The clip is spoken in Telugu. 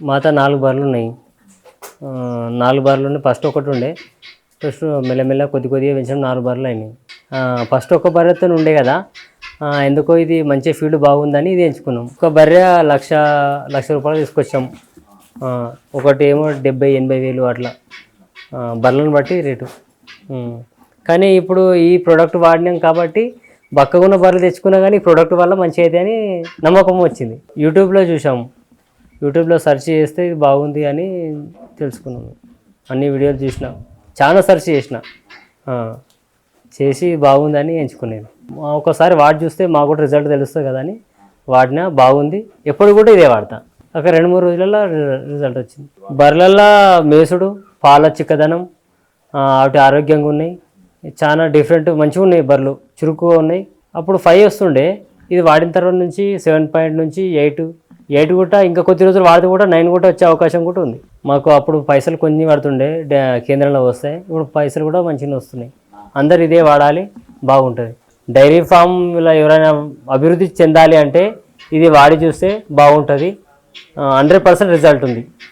మాతో నాలుగు బర్రెలు ఉన్నాయి. నాలుగు బర్రెలు ఉన్నాయి. ఫస్ట్ ఒకటి ఉండే. ఫస్ట్ మెల్లమెల్ల కొద్ది కొద్దిగా పెంచడం నాలుగు బర్రెలు అయినాయి. ఫస్ట్ ఒక బర్రెతో ఉండే కదా. ఎందుకో ఇది మంచి ఫీల్డ్ బాగుందని ఇది ఎంచుకున్నాం. ఒక బర్రె లక్ష లక్ష రూపాయలు తీసుకొచ్చాం. ఒకటి ఏమో డెబ్బై ఎనభై వేలు అట్లా. బర్రెలను బట్టి రేటు. కానీ ఇప్పుడు ఈ ప్రోడక్ట్ వాడినాం కాబట్టి బక్కగున్న బర్రెలు తెచ్చుకున్నా కానీ ఈ ప్రోడక్ట్ వల్ల మంచిగా అయితే అని నమ్మకం వచ్చింది. యూట్యూబ్లో చూసాము. యూట్యూబ్లో సెర్చ్ చేస్తే ఇది బాగుంది అని తెలుసుకున్నాను అన్ని వీడియోలు చూసిన చాలా సెర్చ్ చేసిన. చేసి బాగుందని ఎంచుకునేది మా ఒకసారి వాడి చూస్తే మాకు కూడా రిజల్ట్ తెలుస్తుంది కదా అని వాడినా బాగుంది. ఎప్పుడు కూడా ఇదే వాడతా. ఒక రెండు మూడు రోజులలో రిజల్ట్ వచ్చింది. బర్రెలల్లో మేసుడు పాల చిక్కదనం వాటి అవి ఆరోగ్యంగా ఉన్నాయి. చాలా డిఫరెంట్ మంచిగా ఉన్నాయి బర్రెలు. చురుకుగా ఉన్నాయి. అప్పుడు ఫైవ్ వస్తుండే. ఇది వాడిన తర్వాత నుంచి సెవెన్ పాయింట్ నుంచి ఎయిట్ ఎయిట్ కూడా ఇంకా కొద్ది రోజులు వాడితే కూడా నైన్ కూడా వచ్చే అవకాశం కూడా ఉంది. మాకు అప్పుడు పైసలు కొన్ని పడుతుండే కేంద్రంలో వస్తాయి ఇప్పుడు పైసలు కూడా మంచిగా వస్తున్నాయి. అందరు ఇదే వాడాలి బాగుంటుంది. డైరీ ఫామ్ ఇలా ఎవరైనా అభివృద్ధి చెందాలి అంటే ఇది వాడి చూస్తే బాగుంటుంది. హండ్రెడ్ పర్సెంట్ రిజల్ట్ ఉంది.